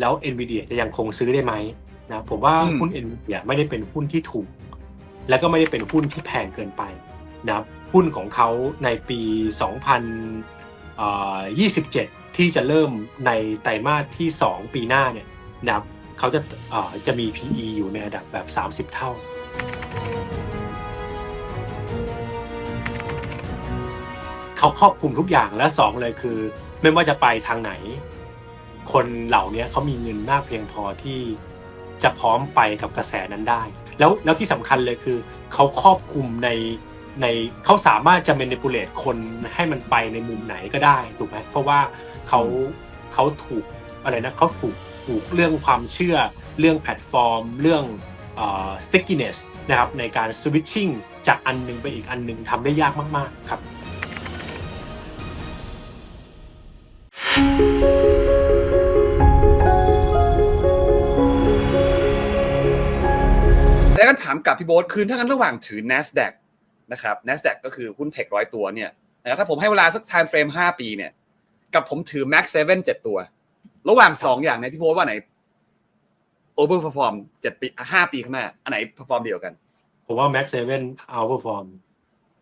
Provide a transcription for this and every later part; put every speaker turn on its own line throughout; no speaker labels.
แล้ว NVIDIA จะยังคงซื้อได้ไหมนะผมว่า
อืม
หุ้น NVIDIA ไม่ได้เป็นหุ้นที่ถูก แล้วก็ไม่ได้เป็นหุ้นที่แพงเกินไปนะครับหุ้นของเขาในปี 2027 ที่จะเริ่มในไตรมาสที่ 2 ปีหน้าเนี่ยนะครับเขาจะเอ่อจะมี PE อยู่ในระดับแบบ 30 เท่าเขาครอบคลุมทุกอย่างและสองเลยคือ ไม่ว่าจะไปทางไหน คนเหล่านี้เขามีเงินมากเพียงพอที่จะพร้อมไปกับกระแสนั้นได้ แล้วแล้วที่สำคัญเลยคือเขาครอบคุมในในเขาสามารถจะ manipulate คนให้มันไปในมุมไหนก็ได้ถูกไหมเพราะว่าเขาเขาถูกอะไรนะเขาถูกถูกเรื่องความเชื่อเรื่องแพลตฟอร์ม เรื่อง stickiness นะครับในการ switching จากอันหนึงไปอีกอันหนึงทำได้ยากมาก ๆ ครับ
แล้ ถามกับพี่โบ๊ทคือถ้างั้นระหว่างถือ NASDAQ นะครับ NASDAQ ก็คือหุ้นเทคร้อยตัวเนี่ยนะครับถ้าผมให้เวลาสัก time frame 5 ปีเนี่ย กับผมถือ Max 7 7 ตัว ระหว่างสองอย่างเนี่ยพี่โบ๊ทว่าไหน overperform 7ปี5ปีข้างหน้า อันไหน perform เดียวกัน
ผมว่า Max 7 outperform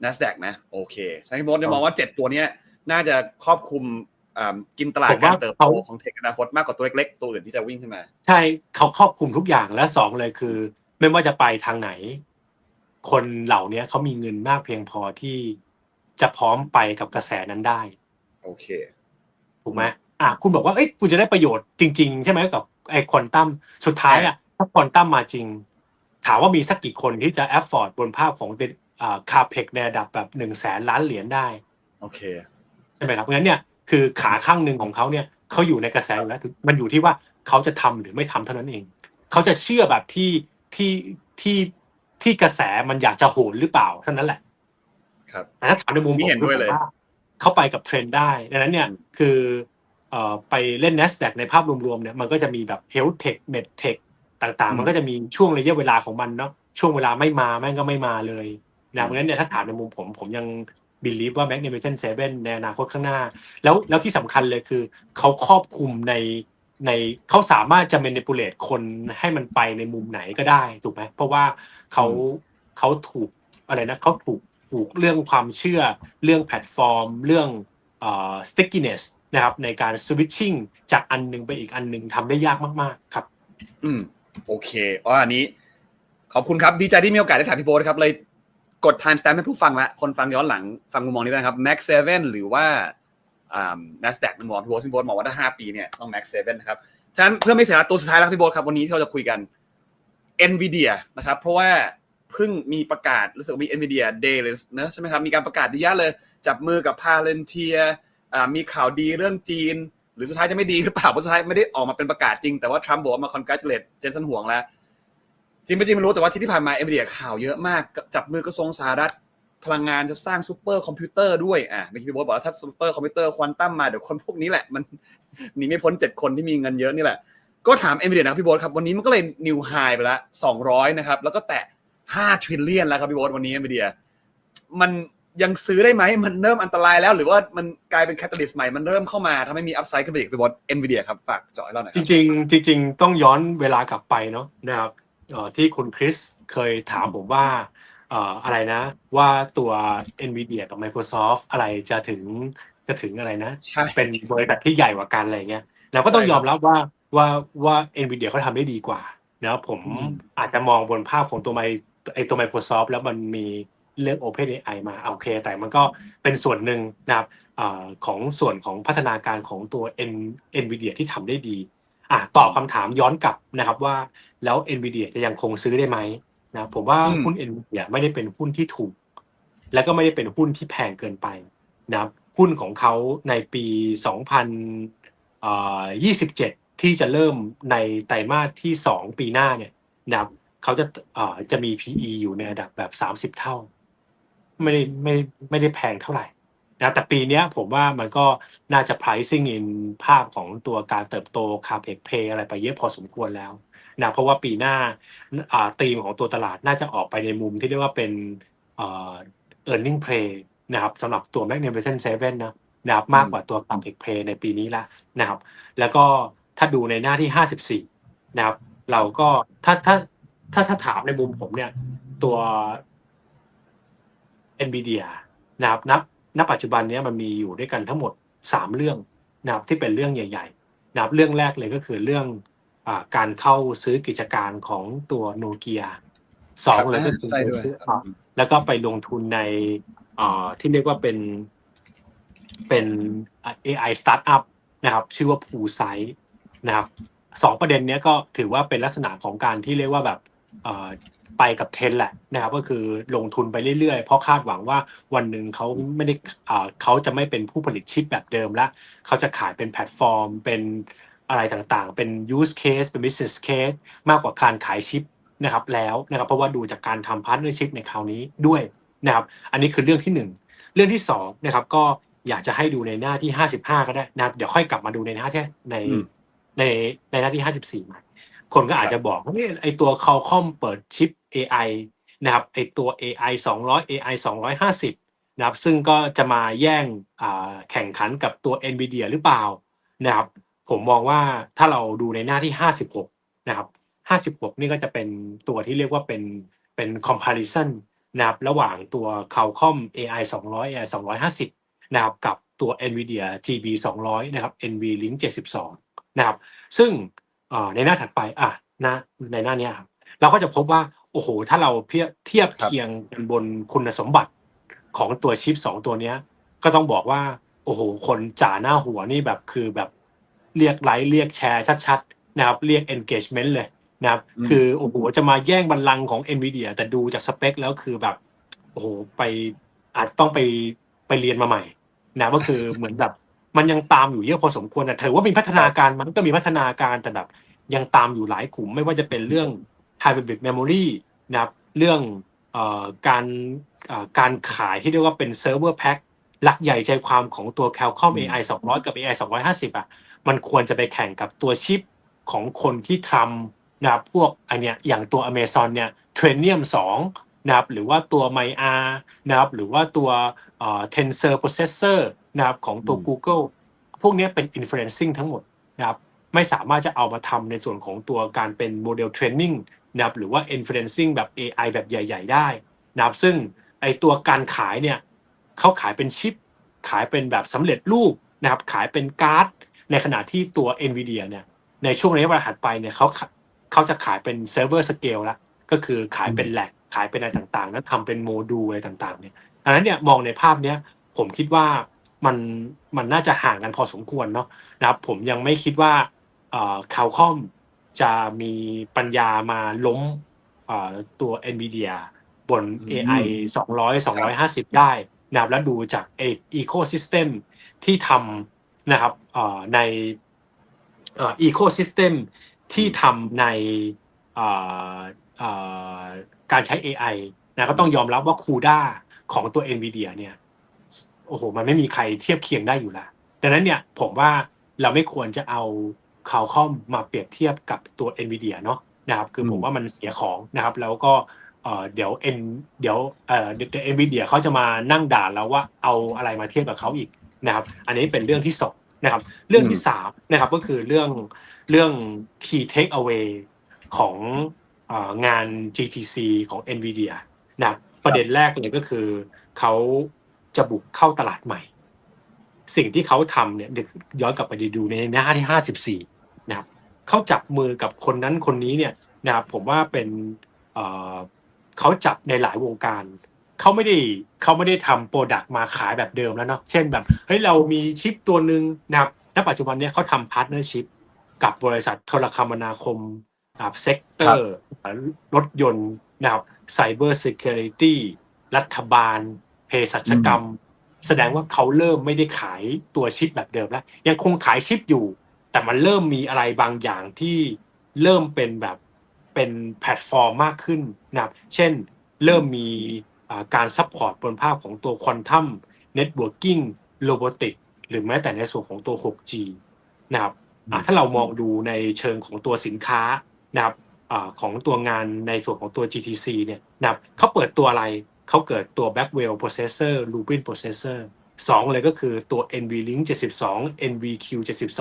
NASDAQ นะ โอเคฉะนั้นพี่โบ๊ทจะมองว่า 7 ตัวเนี้ยน่าจะครอบคลุมอ่ากินตลาด
ผม
กา
ว่า
รเติบโต
เขา
ของเทคอนาคตมากกว่าตัวเล็กๆ ตัวอื่นที่จะวิ่งขึ้นมา
ใช่เขาครอบคลุมทุกอย่างและสองเลยคือ ไม่ว่าจะไปทางไหน คนเหล่านี้เขามีเงินมากเพียงพอที่จะพร้อมไปกับกระแสนั้นได้
โอเค
ถูกไหมอะคุณบอกว่าเอ้ยคุณจะได้ประโยชน์จริง ๆ ใช่ไหมกับไอ้ควอนตัมสุดท้ายอะถ้าควอนตัมมาจริง ถามว่ามีสักกี่คนที่จะแอฟฟอร์ดบนภาพของอ่าคาเพกในระดับแบบหนึ่งแสนล้านเหรียญได้
โอเค
ใช่ไหมครับเพราะฉะนั้นเนี่ยคือขาข้างหนึ่งของเขาเนี่ยเขาอยู่ในกระแสอยู่แล้วมันอยู่ที่ว่าเขาจะทำหรือไม่ทำเท่านั้นเอง เขาจะเชื่อแบบที่ ที่ที่ที่กระแสมันอยากจะโหนหรือเปล่าเท่านั้นแหละ
ครับ
แต่ถ้าถามในมุม
นี่เห็นด้วยเลย
ผมว่าเขาไปกับเทรนด์ได้ดังนั้นเนี่ยคือเอ่อไปเล่น NASDAQ ในภาพรวมๆเนี่ยมันก็จะมีแบบ Health Tech Med Tech ต่างๆ มันก็จะมีช่วงระยะเวลาของมันเนาะช่วงเวลาไม่มาแม่งก็ไม่มาเลยนะเพราะฉะนั้นเนี่ยถ้าถามในมุมผมผมยังบิลีฟว่า Magnificent Seven ในอนาคตข้างหน้า แล้วแล้วที่สำคัญเลยคือเขาครอบคลุมใน ในเขาสามารถจะ manipulate คนให้มันไปในมุมไหนก็ได้ถูกไหมเพราะว่าเขาเขาถูกอะไรนะเขาถูกถูกเรื่องความเชื่อเรื่องแพลตฟอร์ม เรื่องเอ่อ stickiness นะครับในการ switching จากอันหนึงไปอีกอันหนึงทำได้ยากมาก ๆ ครับ
อืมโอเคอ๋ออันนี้ ขอบคุณครับดีใจที่มีโอกาสได้ถามพี่โบ๊ทครับเลยกด time stamp ให้ผู้ฟังละคนฟังย้อนหลังฟังมุมมองนี้ด้วยนะครับ Max 7หรือว่า อ่า NASDAQ ในมุมมองพี่โบ๊ทพี่โบ๊ทมองว่าถ้า 5 ปีเนี่ยต้อง Max 7นะครับฉะนั้นเพื่อไม่เสียเวลาตัวสุดท้ายแล้วพี่โบ๊ทครับวันนี้ที่เราจะคุยกัน NVIDIA นะครับเพราะว่าเพิ่งมีประกาศรู้สึกว่ามี NVIDIA Day เลยเนอะใช่ไหมครับมีการประกาศดีเยอะเลย จับมือกับ Palantir อ่ามีข่าวดีเรื่องจีน หรือสุดท้ายจะไม่ดีหรือเปล่าเพราะสุดท้ายไม่ได้ออกมาเป็นประกาศจริง แต่ว่าทรัมป์บอกว่ามา congratulate เจนสันห่วงแล้วจริงไม่จริงไม่รู้แต่ว่าที่ที่ผ่านมาเอ็มเดียข่าวเยอะมาก จับมือกระทรวงสหรัฐ พลังงานจะสร้างซูเปอร์คอมพิวเตอร์ด้วยอะเมื่อกี้พี่โบ๊ทบอกว่าถ้าซูเปอร์คอมพิวเตอร์ควอนตัมมาเดี๋ยวคนพวกนี้แหละมันหนีไม่พ้นเจ็ดคนที่มีเงินเยอะนี่แหละ ก็ถามเอ็มเดียนะพี่โบ๊ทครับ วันนี้มันก็เลยนิวไฮไปล้วสองร้อยนะครับ แล้วก็แตะห้าทริลเลียนแล้วครับพี่โบ๊ทวันนี้เอ็มเดียมันยังซื้อได้ไหมมันเริ่มอันตรายแล้ว หรือว่ามันกลายเป็นแคตตาลิสต์ใหม่มันเริ่มเข้ามาทำให้มีอัพไซด์ขึ้นไปอีกพี่โบ๊ทเอ็นวีเดียครับฝากเจาะให้เราหน่อย
จ
ริ
งๆจริง ๆ ต้องย้อนเวลากลับไปเนาะนะครับที่คุณคริสเคยถามผมว่า อ่ออะไรนะ ว่าตัว NVIDIA กับ Microsoft อะไรจะถึงจะถึงอะไรนะ
ใช่
เป็นบริษัทที่ใหญ่กว่ากันอะไรเงี้ยเราก็ต้อง
ใช่
ย
ครั
อบมรับว่าว่าว่า NVIDIA เขาทำได้ดีกว่านะครับผม
อืม
อาจจะมองบนภาพของตัวไมไอตัว Microsoft แล้วมันมีเรื่อง OpenAI มาโอเค แต่มันก็เป็นส่วนหนึ่งนะครับอาของส่วนของพัฒนาการของตัว N NVIDIA ที่ทำได้ดีอะตอบคำถามย้อนกลับนะครับว่าแล้ว NVIDIA จะยังคงซื้อได้ไหม นะผมว่า
อืม
หุ้น NVIDIA ไม่ได้เป็นหุ้นที่ถูก แล้วก็ไม่ได้เป็นหุ้นที่แพงเกินไปนะครับหุ้นของเขาในปี 2027 ที่จะเริ่มในไตรมาสที่ 2 ปีหน้าเนี่ยนะครับเขาจะเอ่อจะมี PE อยู่ในระดับแบบ 30 เท่า ไม่ได้ไม่ไม่ได้แพงเท่าไหร่นะแต่ปีเนี้ยผมว่ามันก็น่าจะ pricing in ภาพของตัวการเติบโต capex pay อะไรไปเยอะพอสมควรแล้ว นะเพราะว่าปีหน้าอ่าธีมของตัวตลาดน่าจะออกไปในมุมที่เรียกว่าเป็นเอ่อ earning play นะครับสำหรับตัว Magnificent Seven นะนะครับมากกว่าตัว capex pay ในปีนี้ละนะครับ แล้วก็ถ้าดูในหน้าที่ห้าสิบสี่นะครับ เราก็ถ้าถ้าถ้าถ้าถามในมุมผมเนี่ย ตัว NVIDIA นะครับณณปัจจุบันเนี้ยมันมีอยู่ด้วยกันทั้งหมดสามเรื่องนะครับที่เป็นเรื่องใหญ่ ๆ นะครับเรื่องแรกเลยก็คือเรื่องอา การเข้าซื้อกิจการของตัวโนเกียสองเลยก็คือ
ใช่
ไป
ด้วย
ซื้อ
ครับ
แล้วก็ไปลงทุนในอ่าที่เรียกว่าเป็นเป็นอ่า AI startup นะครับ ชื่อว่า p o o s i t e นะครับสองประเด็นเนี้ยก็ถือว่าเป็นลักษณะของการที่เรียกว่าแบบเอ่อไปกับเทรนด์แหละนะครับก็คือลงทุนไปเรื่อยๆ เพราะคาดหวังว่าวันหนึ่งเขาไม่ได้อ่าเขาจะไม่เป็นผู้ผลิตชิปแบบเดิมละเขาจะขายเป็นแพลตฟอร์ม เป็น อะไรต่างๆ เป็น use case เป็น business case มากกว่าการขายชิปนะครับแล้วนะครับเพราะว่าดูจากการทำ partnership ในคราวนี้ด้วยนะครับอันนี้คือเรื่องที่หนึ่งเรื่องที่สองนะครับก็อยากจะให้ดูในหน้าที่ห้าสิบห้าก็ได้นะครับเดี๋ยวค่อยกลับมาดูในหน้าที่ใน
อืม
ในในหน้าที่ห้าสิบสี่ใหม่คนก็อาจจะบอกว่าเนี่ยไอตัว Qualcomm เปิดชิป AI นะครับไอตัว AI 200 AI 250นะครับซึ่งก็จะมาแย่งอ่าแข่งขันกับตัว NVIDIA หรือเปล่านะครับ ผมมองว่าถ้าเราดูในหน้าที่ 56 นะครับ 56 นี่ก็จะเป็นตัวที่เรียกว่าเป็นเป็น comparison นะครับระหว่างตัว Qualcomm AI 200 AI 250 นะครับกับตัว NVIDIA GB 200 นะครับ NVLink 72 นะครับ ซึ่งในหน้าถัดไปอะหน้าในหน้านี้ครับเราก็จะพบว่า โอ้โห ถ้าเราเทียบเทียบ
ครับ
เคียงกันบนคุณสมบัติของตัวชิปสองตัวนี้ก็ต้องบอกว่า โอ้โห คนจ่าหน้าหัวนี่แบบคือแบบ เรียกไลค์เรียกแชร์ชัดๆนะครับเรียก engagement เลยนะครับ
อืม
คือโอ้โหจะมาแย่งบัลลังก์ของ NVIDIA แต่ดูจากสเปคแล้วคือแบบโอ้โหไปอาจจะต้องไปไปเรียนมาใหม่นะก็คือเหมือนแบบมันยังตามอยู่เยอะพอสมควรแต่ถือว่ามีพัฒนาการมันก็มีพัฒนาการแต่แบบยังตามอยู่หลายกลุ่มไม่ว่าจะเป็นเรื่อง Hybrid Memory นะครับเรื่องเอ่อการเอ่อการขายที่เรียกว่าเป็น Server Pack หลักใหญ่ใจความของตัว Qualcomm
อืม
AI 200 กับ AI 250อะ มันควรจะไปแข่งกับตัวชิปของคนที่ทำนะครับพวกอันเนี้ยอย่างตัว Amazon เนี่ย Trainium 2นะครับหรือว่าตัว m y a นะครับหรือว่าตัวเอ่อ Tensor Processor นะครับของตัว
อืม
Google พวกเนี้ยเป็น inferencing ทั้งหมดนะครับไม่สามารถจะเอามาทำในส่วนของตัวการเป็นโมเดลเทรนนิ่งนะครับหรือว่า inferencing แบบ AI แบบใหญ่ ๆ ได้นะครับซึ่งไอตัวการขายเนี่ยเขาขายเป็นชิป ขายเป็นแบบสำเร็จรูปนะครับขายเป็นการ์ด ในขณะที่ตัว NVIDIA เนี่ยในช่วงระยะเวลาถัดไปเนี่ยเขาขะเขาจะขายเป็นเซิร์ฟเวอร์สเกลแล้วก็คือขายเป็นแหลกขายเป็นอะไรต่างๆแล้วทำเป็นโมดูลอะไรต่างๆเนี่ยดังนั้นเนี่ยมองในภาพเนี้ยผมคิดว่ามันมันน่าจะห่างกันพอสมควรเนาะนะครับผมยังไม่คิดว่าเอ่อคาลคอมจะมีปัญญามาล้มเอ่อตัว NVIDIA บน
อืม
AI 200 250 ได้นะครับแล้วดูจากเอีโคซิสเต็มที่ทำ นะครับเอ่อในอีโคซิสเต็มที่ทำในเอ่อเอ่อการใช้ AI นะก็ต้องยอมรับว่า CUDA ของตัว NVIDIA เนี่ยโอ้โหมันไม่มีใครเทียบเคียงได้อยู่แล้วดังนั้นเนี่ยผมว่าเราไม่ควรจะเอา Qualcomm มาเปรียบเทียบกับตัว NVIDIA เนาะนะครับคือผม
อืม
ว่ามันเสียของนะครับ แล้วก็เอ่อเดี๋ยวเอ็นเดี๋ยวเอ่อเดี๋ยว NVIDIA เขาจะมานั่งด่าแล้วว่าเอาอะไรมาเทียบกับเขาอีกนะครับ อันนี้เป็นเรื่องที่สอง นะครับ เรื่องที่สามนะครับก็คือเรื่องเรื่อง key take away ของเอ่องาน GTC ของ NVIDIA นะครับประเด็นแรกเลยก็คือเขาจะบุกเข้าตลาดใหม่ สิ่งที่เขาทำเนี่ยเดี๋ยวย้อนกลับไปดูในหน้าที่ห้าสิบสี่นะครับเขาจับมือกับคนนั้นคนนี้เนี่ยนะครับผมว่าเป็นเอ่อเขาจับในหลายวงการ เขาไม่ได้เขาไม่ได้ทำโปรดักต์มาขายแบบเดิมแล้วเนาะเช่นแบบเฮ้ยเรามีชิปตัวหนึ่งนะครับณปัจจุบันเนี้ยเขาทำพาร์ทเนอร์ชิพกับบริษัทโทรคมนาคมนะครับเซกเตอร์รถยนต์นะครับไซเบอร์ซิเคียวริตี้รัฐบาลเภสัชกรรม แสดงว่าเขาเริ่มไม่ได้ขายตัวชิปแบบเดิมแล้ว ยังคงขายชิปอยู่ แต่มันเริ่มมีอะไรบางอย่างที่เริ่มเป็นแบบเป็นแพลตฟอร์มมากขึ้นนะครับเช่นเริ่มมีอ่า การซัพพอร์ตบนภาพของตัวควอนตัมเน็ตเวิร์กิ่งโรบอติกหรือแม้แต่ในส่วนของตัว 6G นะครับอ่าถ้าเรามองดูในเชิงของตัวสินค้านะครับอาของตัวงานในส่วนของตัว GTC เนี่ยนะครับเขาเปิดตัวอะไรเขาเกิดตัว Blackwell Processor Rubin Processor สองเลยก็คือตัว NVLink 72 NVQ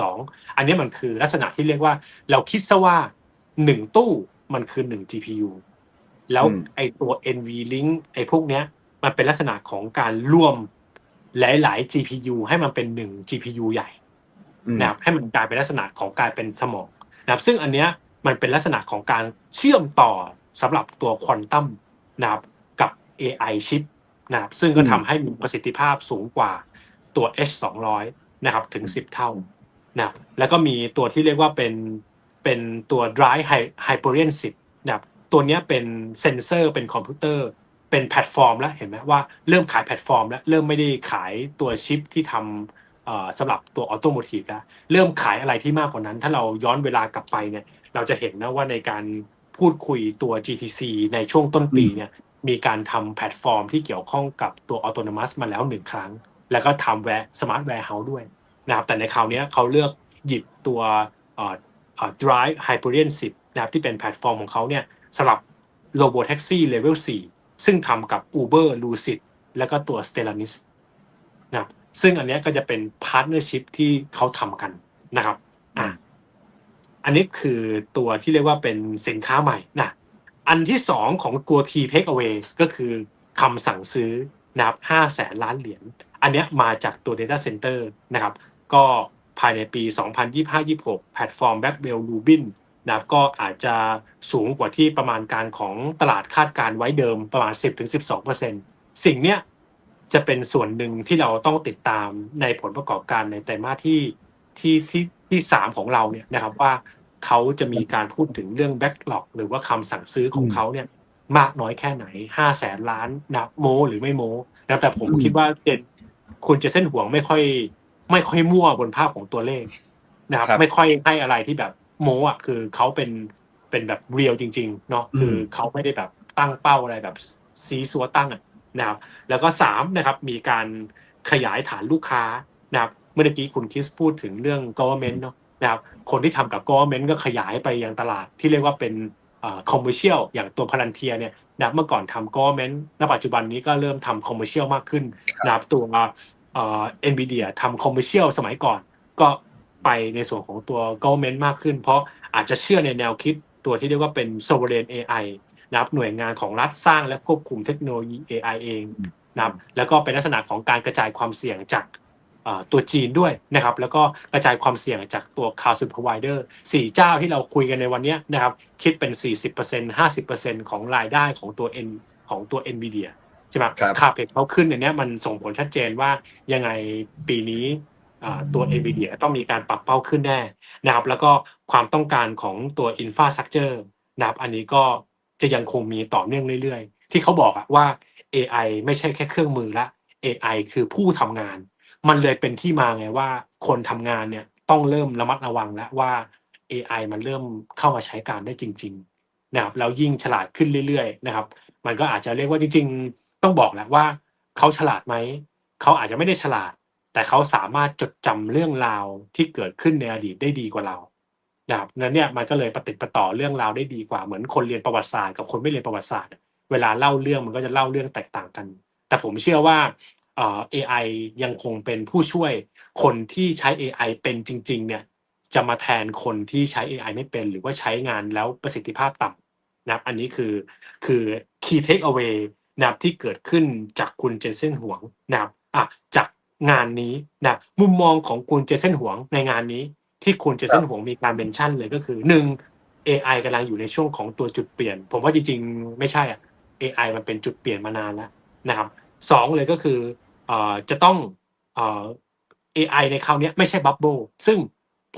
72 อันนี้มันคือลักษณะที่เรียกว่าเราคิดซะว่าหนึ่งตู้มันคือหนึ่ง GPU แล้ว
อืม
ไอตัว NVLink ไอพวกเนี้ย มันเป็นลักษณะของการรวมหลาย ๆ GPU ให้มันเป็นหนึ่ง GPU ใหญ่
อืม
นะครับให้มันกลายเป็นลักษณะของการเป็นสมองนะครับซึ่งอันเนี้ยมันเป็นลักษณะของการเชื่อมต่อสำหรับตัวควอนตัมนะครับกับ AI ชิปนะครับซึ่งก็ทำให้มีประสิทธิภาพสูงกว่าตัว H 2 0 0นะครับถึง 10 เท่านะครับแล้วก็มีตัวที่เรียกว่าเป็นเป็นตัว Drive Hy- Hyperion 10นะครับ ตัวนี้เป็นเซนเซอร์เป็นคอมพิวเตอร์ เป็นแพลตฟอร์มแล้วเห็นไหมว่าเริ่มขายแพลตฟอร์ม แล้วเริ่มไม่ได้ขายตัวชิปที่ทำสำหรับตัวออโตโมทีฟแล้วเริ่มขายอะไรที่มากกว่านั้น ถ้าเราย้อนเวลากลับไปเนี่ยเราจะเห็นนะว่าในการพูดคุยตัว GTC ในช่วงต้นปีเนี่ยมีการทำแพลตฟอร์มที่เกี่ยวข้องกับตัว Autonomous มาแล้วหนึ่งครั้ง แล้วก็ทำแวร์ Smart Warehouse ด้วยนะครับแต่ในคราวนี้เขาเลือกหยิบตัว Drive Hyperion 10นะครับที่เป็นแพลตฟอร์มของเขาเนี่ย สำหรับ Robo Taxi Level 4ซึ่งทำกับ Uber Lucid แล้วก็ตัว Stellantis นะครับซึ่งอันนี้ก็จะเป็นพาร์ n เนอร์ชิพที่เขาทำกันนะครับอะอันนี้คือตัวที่เรียกว่าเป็นสินค้าใหม่นะอันที่สองของตัว T Take Away ก็คือคำสั่งซื้อนะครับ5แสนล้านเหรียญ อันนี้มาจากตัว Data Center นะครับ ก็ภายในปี 2025-26 แพลตฟอร์ม Blackwell Rubin นะครับก็อาจจะสูงกว่าที่ประมาณการของตลาดคาดการไว้เดิมประมาณ 10-12%สิ่งเนี้ยจะเป็นส่วนหนึ่งที่เราต้องติดตามในผลประกอบการในไตรมาสที่ที่ที่ที่สามของเราเนี่ยนะครับว่าเขาจะมีการพูดถึงเรื่อง backlog หรือว่าคำสั่งซื้อของเขาเนี่ยมากน้อยแค่ไหนห้าแสนล้านนะโม หรือไม่โมนะแต่ผม
อืม
คิดว่าเจนคุณเจะเส้นห่วงไม่ค่อย ไม่ค่อยมั่วบนภาพของตัวเลขนะครับ
ครับ
ไม่ค่อยให้อะไรที่แบบ โมอะคือเขาเป็นเป็นแบบเรียลจริง ๆ เนาะ
อืม
คือเขาไม่ได้แบบตั้งเป้าอะไรแบบซีซัวตั้งอะนะครับ แล้วก็สามนะครับมีการขยายฐานลูกค้านะครับเมื่อกี้คุณคิสพูดถึงเรื่อง government เนาะนะครับคนที่ทำกับ government ก็ขยายไปยังตลาดที่เรียกว่าเป็นเอ่อ commercial อย่างตัวพลันเทียเนี่ยนะครับเมื่อก่อนทำ government ณปัจจุบันนี้ก็เริ่มทำ commercial มากขึ้นนะครับตัวเอ่อ NVIDIA ทำ commercial สมัยก่อน ก็ ไปในส่วนของตัว government มากขึ้น เพราะอาจจะเชื่อในแนวคิดตัวที่เรียกว่าเป็น sovereign AI นะครับหน่วยงานของรัฐสร้างและควบคุมเทคโนโลยี AI เองนะครับแล้วก็เป็นลักษณะของการกระจายความเสี่ยงจากเอ่อตัวจีนด้วยนะครับ แล้วก็กระจายความเสี่ยงจากตัว cloud provider สี่เจ้าที่เราคุยกันในวันเนี้ยนะครับ คิดเป็น 40% 50%ของรายได้ของตัว N ของตัว NVIDIA ใช่ไหม
ครับ
ค่าเพจเขาขึ้นอันเนี้ยมันส่งผลชัดเจนว่ายังไงปีนี้อ่า ตัว NVIDIA ต้องมีการปรับเป้าขึ้นแน่นะครับแล้วก็ความต้องการของตัว Infrastructure นะครับอันนี้ก็จะยังคงมีต่อเนื่องเรื่อยๆ ที่เขาบอกอะว่า AI ไม่ใช่แค่เครื่องมือละ AI คือผู้ทำงาน มันเลยเป็นที่มาไงว่าคนทำงานเนี่ยต้องเริ่มระมัดระวังแล้วว่า AI มันเริ่มเข้ามาใช้การได้จริงๆนะครับแล้วยิ่งฉลาดขึ้นเรื่อยๆนะครับ มันก็อาจจะเรียกว่าจริงๆ ต้องบอกแหละว่าเขาฉลาดไหม เขาอาจจะไม่ได้ฉลาด แต่เขาสามารถจดจำเรื่องราวที่เกิดขึ้นในอดีตได้ดีกว่าเรานะครับนั้นเนี่ยมันก็เลยปฏิประต่อเรื่องราวได้ดีกว่าเหมือนคนเรียนประวัติศาสตร์กับคนไม่เรียนประวัติศาสตร์ เวลาเล่าเรื่องมันก็จะเล่าเรื่องแตกต่างกัน แต่ผมเชื่อว่าเอ่อ AI ยังคงเป็นผู้ช่วยคนที่ใช้ AI เป็นจริง ๆ เนี่ยจะมาแทนคนที่ใช้ AI ไม่เป็น หรือว่าใช้งานแล้วประสิทธิภาพต่ำนะครับอันนี้คือคือ key take away นะครับที่เกิดขึ้นจากคุณเจนเซนหวงนะครับอะจาก งานนี้นะมุมมองของคุณเจนเซนหวงในงานนี้ ที่คุณเจนเซนหวงมีการเมนชั่นเลยก็คือหนึ่ง AI กำลังอยู่ในช่วงของตัวจุดเปลี่ยน ผมว่าจริงๆ ไม่ใช่อะ AI มันเป็นจุดเปลี่ยนมานานแล้วนะครับสองเลยก็คือเอ่อจะต้องเอ่อ AI ในคราวเนี้ยไม่ใช่บับเบิลซึ่ง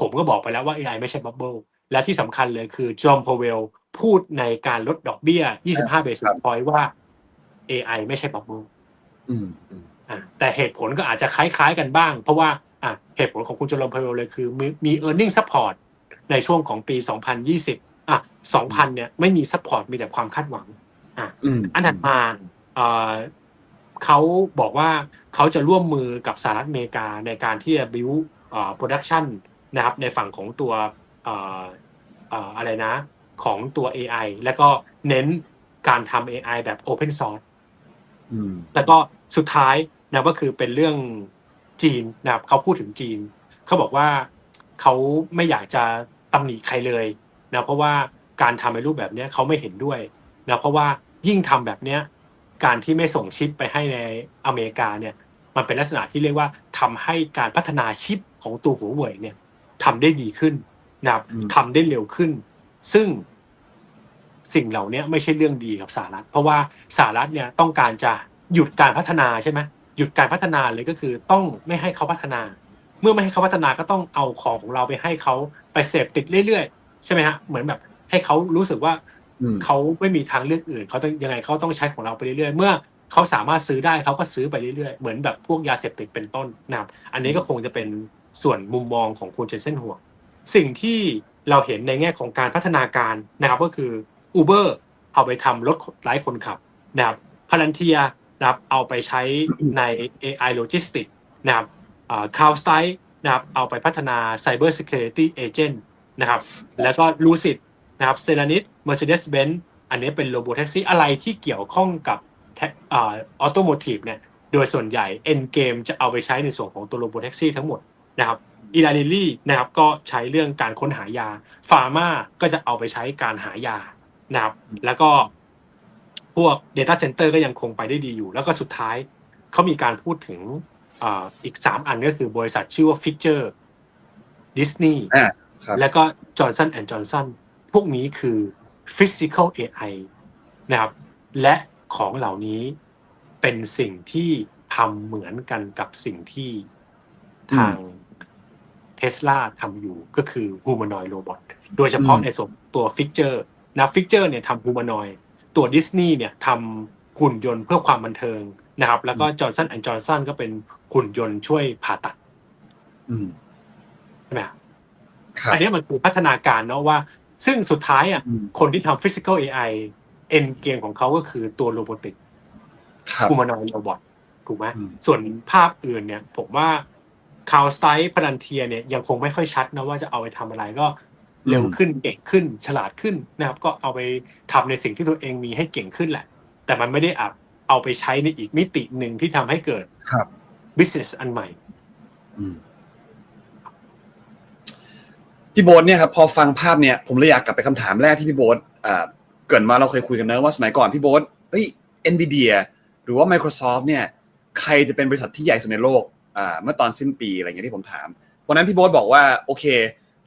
ผมก็บอกไปแล้วว่า AI ไม่ใช่บับเบิลและที่สำคัญเลยคือจอมพาวเวลพูดในการลดดอกเบี้ย 25 basis point ว่า AI ไม่ใช่บับเบิล
อืมอืม
อะ แต่เหตุผลก็อาจจะคล้ายๆกันบ้าง เพราะว่าอะเหตุผลของคุณจอมพาวเวลเลยคือมีมี e a r n i n g support ในช่วงของปี 2020อะ2000เนี่ยไม่มี support มีแต่ความคาดหวัง
อืม
อันถัดมาเอ่อเขาบอกว่าเขาจะร่วมมือกับสหรัฐอเมริกาในการที่จะ build เอ่อ production นะครับในฝั่งของตัวเอ่อเอ่ออะไรนะของตัว AI แล้วก็เน้นการทำ AI แบบ open source
อืม
แล้วก็สุดท้ายนะก็คือเป็นเรื่องจีนนะครับเขาพูดถึงจีน เขาบอกว่าเขาไม่อยากจะตำหนิใครเลยนะเพราะว่าการทำในรูปแบบเนี้ยเขาไม่เห็นด้วยนะเพราะว่ายิ่งทำแบบเนี้ยการที่ไม่ส่งชิปไปให้ในอเมริกาเนี่ยมันเป็นลักษณะที่เรียกว่าทำให้การพัฒนาชิปของตัวหัวเว่ยเนี่ยทำได้ดีขึ้นนะครับ
อืม
ทำได้เร็วขึ้น ซึ่ง สิ่งเหล่านี้ไม่ใช่เรื่องดีกับสหรัฐ เพราะว่าสหรัฐเนี่ยต้องการจะหยุดการพัฒนาใช่ไหมหยุดการพัฒนาเลยก็คือต้องไม่ให้เขาพัฒนา เมื่อไม่ให้เขาพัฒนาก็ต้องเอาของของเราไปให้เขาไปเสพติดเรื่อยๆ ใช่ไหมฮะเหมือนแบบให้เขารู้สึกว่า
อืม
เขาไม่มีทางเลือกอื่นเขาต้องยังไงเขาต้องใช้ของเราไปเรื่อยๆ เมื่อเขาสามารถซื้อได้เขาก็ซื้อไปเรื่อยๆ เหมือนแบบพวกยาเสพติดเป็นต้นนะครับอันนี้ก็คงจะเป็นส่วนมุมมองของคุณเจนเซนหัวสิ่งที่เราเห็นในแง่ของการพัฒนาการนะครับก็คือ Uber เอาไปทำรถไร้คนขับนะครับพลันเทียนะครับเอาไปใช้ใน AI Logistics นะครับคาวสไตนะครับเอาไปพัฒนา Cyber Security Agent นะครับแล้วก็ Lucid นะครับ s t e l l a n i s Mercedes-Benz อันนี้เป็นโรบอทแท็กซี่อะไรที่เกี่ยวข้องกับออโตโมทีฟเนี่ยโดยส่วนใหญ่ End Game จะเอาไปใช้ในส่วนของตัวโรบอทแท็กซี่ทั้งหมดนะครับอีลาลิลี่นะครับก็ใช้เรื่องการค้นหายาฟาร์มาก็จะเอาไปใช้การหายา นะครับ แล้วก็พวก Data Center ก็ยังคงไปได้ดีอยู่ แล้วก็สุดท้ายเขามีการพูดถึงอาอีก3อันก็คือบริษัทชื่อว่า Fitcher Disney
อ่าครับ
แล้วก็ Johnson and Johnson พวกนี้คือ Physical AI นะครับ และของเหล่านี้เป็นสิ่งที่ทำเหมือนกันกับสิ่งที่ทางเทสลาทำอยู่ก็คือ Humanoid Robot โดยเฉพาะ
อืม
ในส่วนตัว Fixture นะ Fixture เนี่ยทำ Humanoid ตัว Disney เนี่ยทำหุ่นยนต์เพื่อความบันเทิงนะครับ แล้วก็ Johnson and Johnson ก็เป็นหุ่นยนต์ช่วยผ่าตัด
อืม
ใช่ไหมครับ
ครับ
อันนี้มันคือพัฒนาการเนาะว่า ซึ่งสุดท้ายอะ
อืม
คนที่ทำ physical AI end game ของเขาก็คือตัวโรบอติก
ครับ
คูมานอยโรบอทถูกไหม
อืม
ส่วนภาพอื่นเนี่ย ผมว่าคาวไซต์พลันเทียเนี่ยยังคงไม่ค่อยชัดนะว่าจะเอาไปทำอะไรก็ เร็วขึ้นเก่งขึ้น ฉลาดขึ้นนะครับ ก็เอาไปทำในสิ่งที่ตัวเองมีให้เก่งขึ้นแหละ แต่มันไม่ได้อับเอาไปใช้ในอีกมิติหนึ่งที่ทำให้เกิด
ครับ
business อันใหม่
อืมพี่โบ๊ทเนี่ยครับพอฟังภาพเนี่ยผมเลยอยากกลับไปคำถามแรกที่พี่โบ๊ทอ่าเกรินมาเราเคยคุยกันเนอะว่าสมัยก่อนพี่โบ๊ทเฮ้ย NVIDIA หรือว่า Microsoft เนี่ย ใครจะเป็นบริษัทที่ใหญ่สุดในโลกอ่าเมื่อตอนสิ้นปีอะไรเงี้ยที่ผมถามวันนั้นพี่โบ๊ทบอกว่าโอเค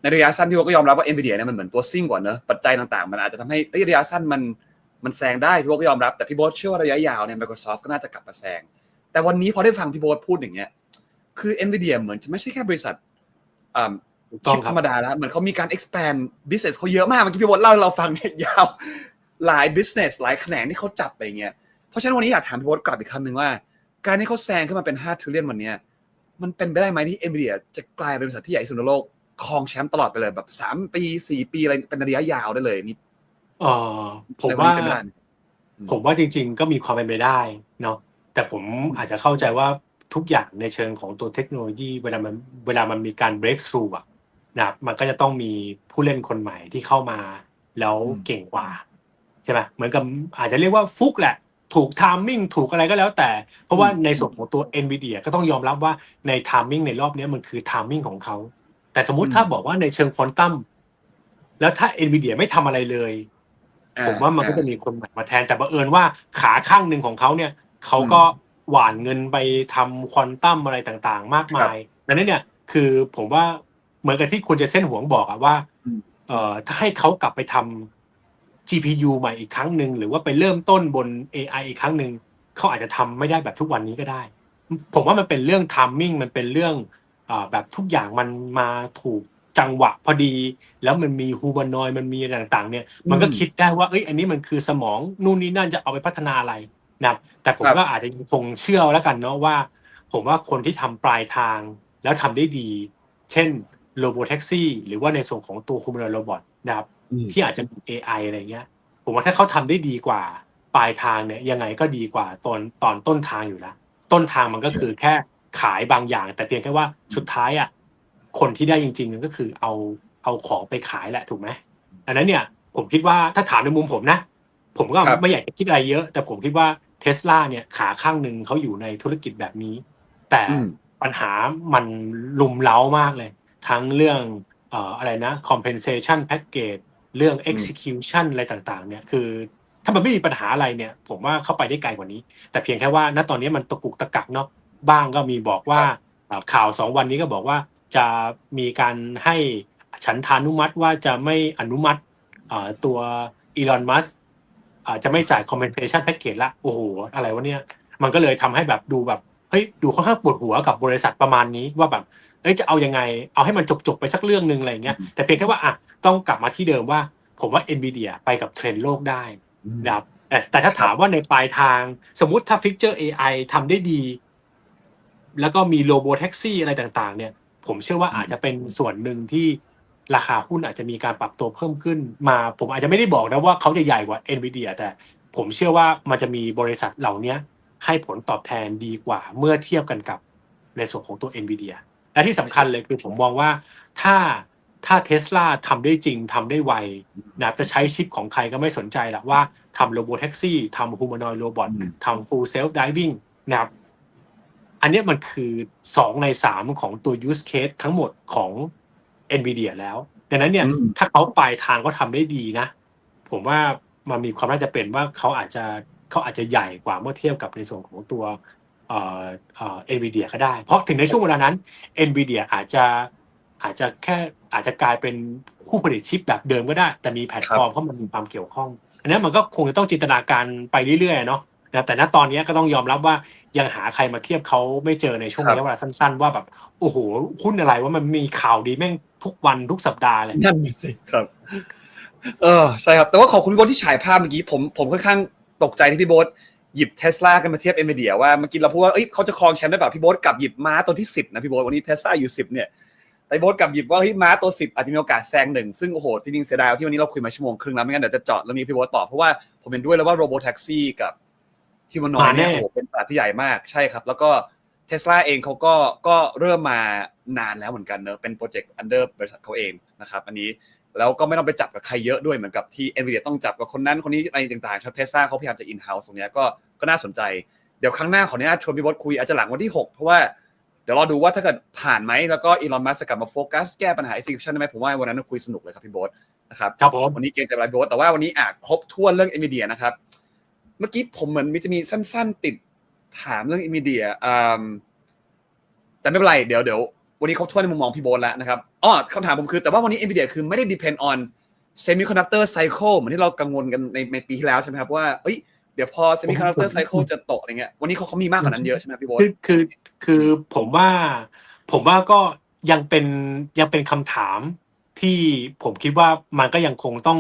ในระยะสั้นพี่โบ๊ทก็ยอมรับว่า NVIDIA เนี่ยมันเหมือนตัวซิ่งกว่าเนอะปัจจัยต่างๆ มันอาจจะทำให้เอ้ยระยะสั้นมันมันแซงได้พี่โบ๊ทก็ยอมรับแต่พี่โบ๊ทเชื่อว่าระยะยาวเนี่ย Microsoft ก็น่าจะกลับมาแซงแต่วันนี้พอได้ฟังพี่โบ๊ทพูดอย่างเงี้ยคือ NVIDIA เหมือนจะไม่ใช่แค่บริษัทอ่า
ถูกต้อ
ชิ
ง
ป
ครั
ธ
บ
รรมดาแล้วเหมือนเขามีการ expand business เขาเยอะมากเมื่อกี้พี่โบ๊ทเล่าให้เราฟังเนี่ยยาวหลาย business หลายแขนงที่เขาจับไปอย่างเงี้ยเพราะฉะนั้นวันนี้อยากถามพี่โบ๊ทกลับอีกคำหนึ่งว่า การที่เขาแซงขึ้นมาเป็น5 trillion วันเนี้ยมันเป็นไปได้ไหมที่ NVIDIA จะกลายเป็นบริษัทที่ใหญ่ที่สุดในโลก ครองแชมป์ตลอดไปเลยแบบ3ปี4ปีอะไรเป็นระยะยาวได้เลยนี่
เออผม
ในน
ว่า
นี้เป็นไปได้ไหม
ผมว่าจริง ๆ ก็มีความเป็นไปได้เนาะแต่ผมอาจจะเข้าใจว่าทุกอย่างในเชิงของตัวเทคโนโลยีเวลามันเวลามันมีการ break through อะนะครับมันก็จะต้องมีผู้เล่นคนใหม่ที่เข้ามา แล้ว
อืม
เก่งกว่าใช่ไหมเหมือนกับอาจจะเรียกว่าฟุกแหละ ถูก timing ถูกอะไรก็แล้วแต่ เพราะว่าในส่วนของตัว NVIDIA ก็ต้องยอมรับว่าใน timing ในรอบนี้มันคือ timing ของเขา แต่สมมุติถ้าบอกว่าในเชิงควอนตัมแล้วถ้า NVIDIA ไม่ทำอะไรเลย ผมว่ามันก็จะมีคนใหม่มาแทน แต่บังเอิญว่าขาข้างหนึ่งของเขาเนี่ย เขาก็หว่านเงินไปทำควอนตัมอะไรต่างๆ มากมายดังนั้นเนี่ย คือผมว่าเหมือนกับที่คุณจะเส้นหวงบอกอะว่า
อืม
เอ่อถ้าให้เขากลับไปทำ GPU ใหม่อีกครั้งหนึ่งหรือว่าไปเริ่มต้นบน AI อีกครั้งหนึ่งเขาอาจจะทำไม่ได้แบบทุกวันนี้ก็ได้ ผมว่ามันเป็นเรื่องทามมิ่งมันเป็นเรื่องอา แบบทุกอย่างมันมาถูกจังหวะพอดี แล้วมันมีฮูบานอยมันมีอะไรต่างๆ เนี่ย มันก็
อืม
คิดได้ว่าเอ้ยอันนี้มันคือสมองนู่นนี่นั่นจะเอาไปพัฒนาอะไรนะครับแต่ผม
ครับ
ก็อาจจะยังคงเชื่อแล้วกันเนาะว่า ผมว่าคนที่ทำปลายทางแล้วทำได้ดี เช่นโรบอทแท็กซี่หรือว่าในส่วนของตัวคูมานโรบอทนะครับ
อืม
ที่อาจจะมี AI อะไรเงี้ย ผมว่าถ้าเขาทำได้ดีกว่า ปลายทางเนี่ยยังไงก็ดีกว่าตอนตอนต้นทางอยู่แล้วต้นทางมันก็คือแค่ ขายบางอย่าง แต่เพียงแค่ว่าสุดท้ายอะคนที่ได้จริงๆก็คือเอาเอาของไปขายแหละถูกไหมอันนั้นเนี่ยผมคิดว่าถ้าถามในมุมผมนะ ผมก็
ครับ
ไม่อยากจะคิดอะไรเยอะ แต่ผมคิดว่าเทสลาเนี่ยขาข้างหนึ่งเขาอยู่ในธุรกิจแบบนี้ แต่
อืม
ปัญหามันลุมเล้ามากเลย ทั้งเรื่องเอ่ออะไรนะ compensation package เรื่อง execution อะไรต่างๆ เนี่ยคือ ถ้ามันไม่มีปัญหาอะไรเนี่ย ผมว่าเข้าไปได้ไกลกว่านี้ แต่เพียงแค่ว่าณตอนนี้มันตะกุกตะกักเนาะ บ้างก็มีบอกว่าเอ่อข่าวสองวันนี้ก็บอกว่าจะมีการให้ฉันทานุมัติว่าจะไม่อนุมัติเอ่อตัวอีลอนมัสจะไม่จ่าย compensation package ละโอ้โหอะไรวะเนี่ย มันก็เลยทำให้แบบดูแบบเฮ้ยดูค่อนข้างปวดหัวกับบริษัทประมาณนี้ว่าแบบเอ้ยจะเอายังไง เอาให้มันจบๆไปสักเรื่องหนึ่งอะไรเงี้ยแต่เพียงแค่ว่าอะต้องกลับมาที่เดิมว่า ผมว่า NVIDIA ไปกับเทรนด์โลกได้นะครับแต่แต่ถ้าถามว่าในปลายทางสมมุติถ้าฟิกเจอร์ AI ทำได้ดี แล้วก็มีโ o โบแท็กซี่อะไรต่างๆ เนี่ย ผมเชื่อว่าอาจจะเป็นส่วนหนึ่งที่ราคาหุ้นอาจจะมีการปรับตัวเพิ่มขึ้นมา ผมอาจจะไม่ได้บอกนะว่าเขาจะใหญ่กว่า NVIDIA แต่ผมเชื่อว่ามันจะมีบริษัทเหล่านี้ให้ผลตอบแทนดีกว่าเมื่อเทียบกันกับในส่วนของตัว NVIDIA และที่สำคัญเลยคือผมมองว่าถ้าถ้าเทสลาทำได้จริงทำได้ไวนะครับจะใช้ชิปของใครก็ไม่สนใจละว่าทำโรบอทแท็กซี่ทำฮูมานอยโรบอท
อืม
ทำฟูลเซลฟ์ดิวิ่งนะครับ อันเนี้ยมันคือสองในสามของตัว use case ทั้งหมดของ NVIDIA แล้วดังนั้นเนี่ย
อืม
ถ้าเขาปลายทางก็ทำได้ดีนะ ผมว่ามันมีความน่าจะเป็นว่าเขาอาจจะเขาอาจจะใหญ่กว่าเมื่อเทียบกับในส่วนของตัวเอ่อเอ่อ NVIDIA ก็ได้ เพราะถึงในช่วงเวลานั้น NVIDIA อาจจะอาจจะแค่อาจจะกลายเป็นผู้ผลิตชิปแบบเดิมก็ได้ แต่มีแพลตฟอร์มเพราะมันมีความเกี่ยวข้อง อันนี้มันก็คงจะต้องจินตนาการไปเรื่อยๆเนาะ นะแต่ณตอนนี้ก็ต้องยอมรับว่ายังหาใครมาเทียบเขาไม่เจอในช่วง
ครับ
ระยะเวลาสั้น ๆ ว่าแบบโอ้โหหุ้นอะไรว่ามันมีข่าวดีแม่งทุกวันทุกสัปดาห์เลย
นั่นน่ะสิครับ เออใช่ครับ แต่ว่าขอบคุณพี่โบ๊ทที่ฉายภาพเมื่อกี้ผมผมค่อนข้างตกใจที่พี่โบ๊ทหยิบเทสลากันมาเทียบเอ็นวีเดียว่าเมื่อกี้เราพูดว่าเอ้ยเขาจะครองแชมป์ได้แบบพี่โบ๊ทกลับหยิบม้าตัวที่สิบนะพี่โบ๊ทวันนี้เทสลาอยู่สิบเนี่ยแต่พี่โบ๊ทกลับหยิบว่าเฮ้ยม้าตัวสิบอาจจะมีโอกาสแซงหนึ่งซึ่งโอ้โหจริงๆเสียดายที่วันนี้เราคุยมาชั่วโมงครึ่งแล้วไม่งั้นเดี๋ยวจะเจาะเรื่องนี้พี่โบ๊ทต่อเพราะว่าผมเห็นด้วยแล้วว่าโรบอทแท็กซี่กับ ฮิวแมนอยเนี่ย
มาแน่
โอ้โหเป็นตลาดที่ใหญ่มากใช่ครับ แล้วก็เทสลาเองเขาก็ก็เริ่มมานานแล้วเหมือนกันเนอะเป็นโปรเจกต์อันเดอร์บริษัทเขาเองนะครับ อันนี้แล้วก็ไม่ต้องไปจับกับใครเยอะด้วยเหมือนกับที่ NVIDIA ต้องจับกับคนนั้นคนนี้อะไรต่างๆชาเทสลาเขาพยายามจะ in house ตรงเนี้ยก็ก็น่าสนใจ เดี๋ยวครั้งหน้าขออนุญาตชวนพี่บดคุยอาจจะหลังวันที่ 6 เพราะว่าเดี๋ยวรอดูว่าถ้าเกิดผ่านไหมแล้วก็อีลอนมัสกลับมาโฟกัสแก้ปัญหา execution ได้ไหมผมว่าวันนั้นคุยสนุกเลยครับพี่บดนะครับ
ครับผม
วันนี้เกรงใจเวลาพี่บดแต่ว่าวันนี้อะครบถ้วนเรื่อง NVIDIA นะครับ เมื่อกี้ผมเหมือนมีจะมีสั้น ๆ ติดถามเรื่อง NVIDIA อืมแต่ไม่เป็นไร เดี๋ยวเดี๋ยววันนี้ครบถ้วนในมุมมองพี่โบทแล้วนะครับอ๋อคำถามผมคือ แต่ว่าวันนี้ NVIDIA คือไม่ได้ depend on semiconductor cycle เหมือนที่เรากังวลกันในในปีที่แล้วใช่ไหมครับว่าเอ้ยเดี๋ยวพอ semiconductor cycle จะตกอะไรเงี้ยวันนี้เขาเขามีมากกว่านั้นเยอะใช่ไหมครับพี่โบท
คือคือคือผมว่าผมว่าก็ยังเป็นยังเป็นคำถามที่ผมคิดว่ามันก็ยังคงต้อง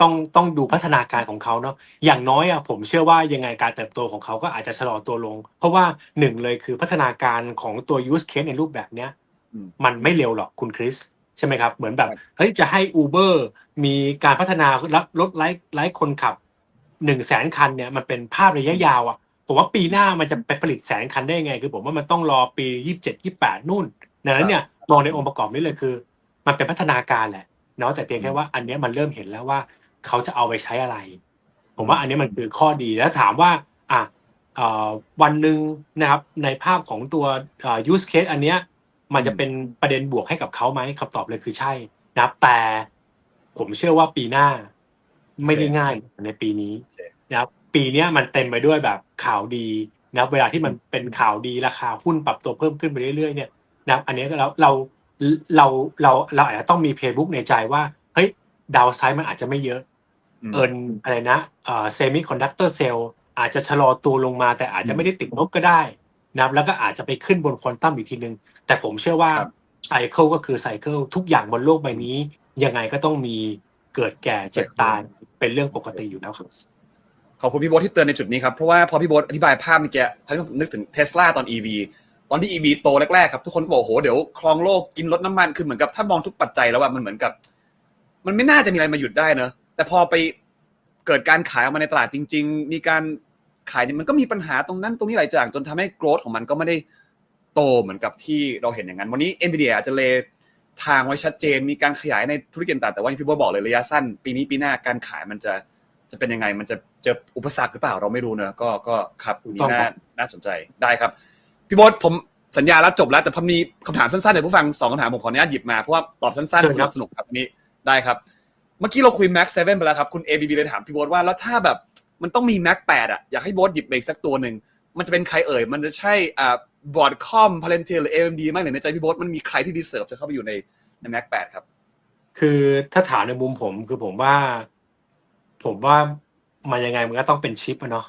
ต้องต้องดูพัฒนาการของเขาเนาะอย่างน้อยอะผมเชื่อว่ายังไงการเติบโตของเขาก็อาจจะชะลอตัวลง เพราะว่าหนึ่งเลยคือพัฒนาการของตัว use case ในรูปแบบเนี้ย
อืม
มันไม่เร็วหรอกคุณคริสใช่ไหมครับ เหมือนแบบ
ครับ
เฮ้ยจะให้ Uber มีการพัฒนารับรถไร้ไร้คนขับหนึ่งแสนคันเนี่ยมันเป็นภาพระยะยาวอะผมว่าปีหน้ามันจะไปผลิตแสนคันได้ยังไง คือผมว่ามันต้องรอปียี่สิบเจ็ดยี่แปดนู่นดังนั้นเนี่ยมองในองค์ประกอบนี้เลยคือ มันเป็นพัฒนาการแหละเนาะแต่เพียงแค่ว่าอันเนี้ยมันเริ่มเห็นแล้วว่า เขาจะเอาไปใช้อะไร ผมว่าอันนี้มันคือข้อดีแล้วถามว่าอะวันหนึ่งนะครับในภาพของตัว use case อันเนี้ยมันจะเป็นประเด็นบวกให้กับเขาไหมคำตอบเลยคือใช่นะครับแต่ผมเชื่อว่าปีหน้าไม่ได้ง่ายในปีนี้นะครับปีนี้มันเต็มไปด้วยแบบข่าวดีนะครับเวลาที่มันเป็นข่าวดีราคาหุ้นปรับตัวเพิ่มขึ้นไปเรื่อยๆเนี่ยนะครับอันนี้เราเราเราเราเราอาจจะต้องมีเพย์บุ๊กในใจว่า ดาวไซด์มันอาจจะไม่เยอะ
ม
เอินอะไรนะเอ่อเซมิคอนดักเตอร์เซลล์อาจจะชะลอตัวลงมาแต่อาจจะไม่ได้ติดลบก็ได้นะครับแล้วก็อาจจะไปขึ้นบนควอนตัมอีกทีนึง แต่ผมเชื่อว่า
ครับ
ไซเคิลก็คือไซเคิลทุกอย่างบนโลกใบนี้ ยังไงก็ต้องมีเกิดแก่เจ็บตายเป็นเรื่องปกติอยู่แล้วครับ
ขอบคุณพี่โบ๊ทที่เตือนในจุดนี้ครับ เพราะว่าพอพี่โบ๊ทอธิบายภาพเมื่อกี้ทำให้ผมนึกถึงเทสลาตอน EV ตอนที่ EV โตแรกๆครับ ทุกคนก็บอกโหเดี๋ยวครองโลกกินรถน้ำมันคือเหมือนกับถ้ามองทุกปัจจัยแล้วว่ามันเหมือนกับ มันไม่น่าจะมีอะไรมาหยุดได้เนอะแต่พอไปเกิดการขายออกมาในตลาดจริง ๆ มีการขายเนี่ยมันก็มีปัญหาตรงนั้นตรงนี้หลายอย่างจนทำให้โกรธของมันก็ไม่ได้โตเหมือนกับที่เราเห็นอย่างนั้น วันนี้ NVIDIA อาจจะเลทางไว้ชัดเจน มีการขยายในธุรกิจต่างๆแต่ว่าอย่างที่พี่โบ๊ทบอกเลยระยะสั้น ปีนี้ปีหน้าการขายมันจะจะเป็นยังไง มันจะเจออุปสรรคหรือเปล่าเราไม่รู้เนอะก็ก็ครับ
ถูก
นี่
ต้อง
น่า
ครับ
น่าสนใจได้ครับ พี่โบ๊ทผมสัญญาแล้วจบแล้วแต่พอมีคำถามสั้นๆเดี๋ยวผู้ฟังสองคำถามผมขออนุญาตหยิบมาเพราะว่าตอบสั้น
เชิ
ๆ
ญ
ส
ครั
นุ
บ
กสนุกครับอันนี้ ได้ครับ เมื่อกี้เราคุย Max 7ไปแล้วครับ คุณ ABB เลยถามพี่โบ๊ทว่าแล้วถ้าแบบมันต้องมี Mac 8อะ อยากให้โบ๊ทหยิบมาอีกสักตัวหนึ่ง มันจะเป็นใครเอ่ย มันจะใช่อ่าบอร์ดคอมพาเลนเทียหรือ AMD ไหมหรือในใจพี่โบ๊ทมันมีใครที่ดีเซิร์ฟจะเข้าไปอยู่ในใน Mac 8ครับ
คือถ้าถามในมุมผมคือผมว่า ผมว่ามันยังไงมันก็ต้องเป็นชิปอะเนาะ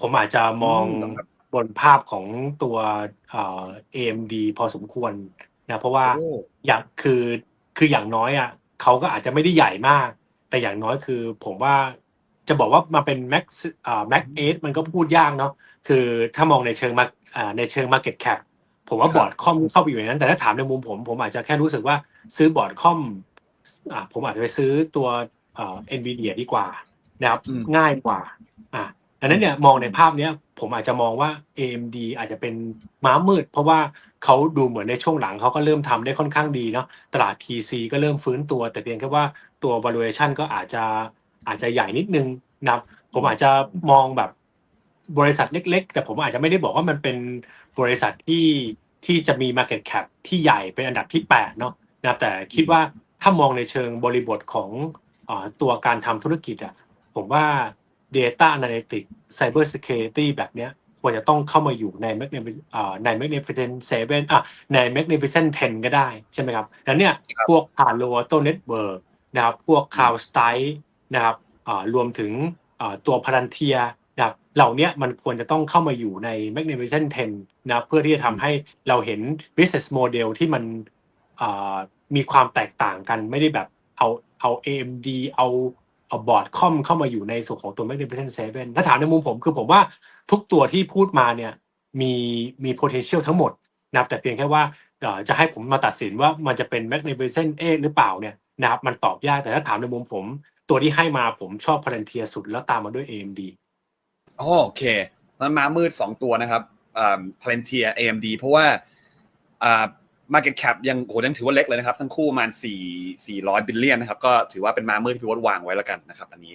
ผมอาจจะมอง
อืมครับ
บนภาพของตัวเอ่อ AMD พอสมควรนะเพราะว่า
โอ้
อย่างคือคืออย่างน้อยอะ เขาก็อาจจะไม่ได้ใหญ่มาก แต่อย่างน้อยคือผมว่าจะบอกว่ามาเป็น Max อ่า Mac 8มันก็พูดยากเนาะคือถ้ามองในเชิงมาอ่าในเชิง Market Cap ผมว่า
ครับ
บอร์ดคอมเข้าไปอยู่ในนั้น แต่ถ้าถามในมุมผม ผมอาจจะแค่รู้สึกว่าซื้อบอร์ดคอมอ่าผมอาจจะไปซื้อตัวอ่า NVIDIA ดีกว่านะครับ
อืม
ง่ายกว่าอ่าดังนั้นเนี่ยมองในภาพเนี้ยผมอาจจะมองว่า AMD อาจจะเป็นม้ามืด เพราะว่า เขาดูเหมือนในช่วงหลังเขาก็เริ่มทำได้ค่อนข้างดีเนาะตลาด PC ก็เริ่มฟื้นตัว แต่เพียงแค่ว่าตัว valuation ก็อาจจะอาจจะใหญ่นิดนึงนะครับผมอาจจะมองแบบบริษัทเล็ก ๆ แต่ผมอาจจะไม่ได้บอกว่ามันเป็นบริษัทที่ที่จะมี market cap ที่ใหญ่เป็นอันดับที่8เนาะนะครับแต่คิดว่าถ้ามองในเชิงบริบทของอตัวการทำธุรกิจอะผมว่า Data Analytics Cyber Security แบบเนี้ย ควรจะต้องเข้ามาอยู่ใน Magnificent อ่าใน Magnificent 7อะใน Magnificent 10ก็ได้ใช่ไหมครับแล้วเนี่ย
ครับ
พวก Palo Alto Network นะครับพวก CloudStrike นะครับอ่ารวมถึงอ่าตัว Palantir นะครับเหล่าเนี้ยมันควรจะต้องเข้ามาอยู่ใน Magnificent 10นะครับเพื่อที่จะทำให้เราเห็น business model ที่มันอ่ามีความแตกต่างกันไม่ได้แบบเอาเอา AMD เอา เอาบอร์ดคอมเข้ามาอยู่ในส่วนของตัว Magnificent 7ถ้าถามในมุมผมคือผมว่าทุกตัวที่พูดมาเนี่ยมีมี potential ทั้งหมดนะครับแต่เพียงแค่ว่าจะให้ผมมาตัดสินว่ามันจะเป็น Magnificent 8หรือเปล่าเนี่ยนะครับมันตอบยากแต่ถ้าถามในมุมผม ตัวที่ให้มาผมชอบ Palantir สุดแล้วตามมาด้วย AMD
โอเคมันมามืดสองตัวนะครับอ่า Palantir AMD เพราะว่าอ่า market cap ยังโหยังถือว่าเล็กเลยนะครับ ทั้งคู่ประมาณ4 400 บิลเลียนนะครับ ก็ถือว่าเป็นมามืดที่พี่วดวางไว้แล้วกันนะครับ อันนี้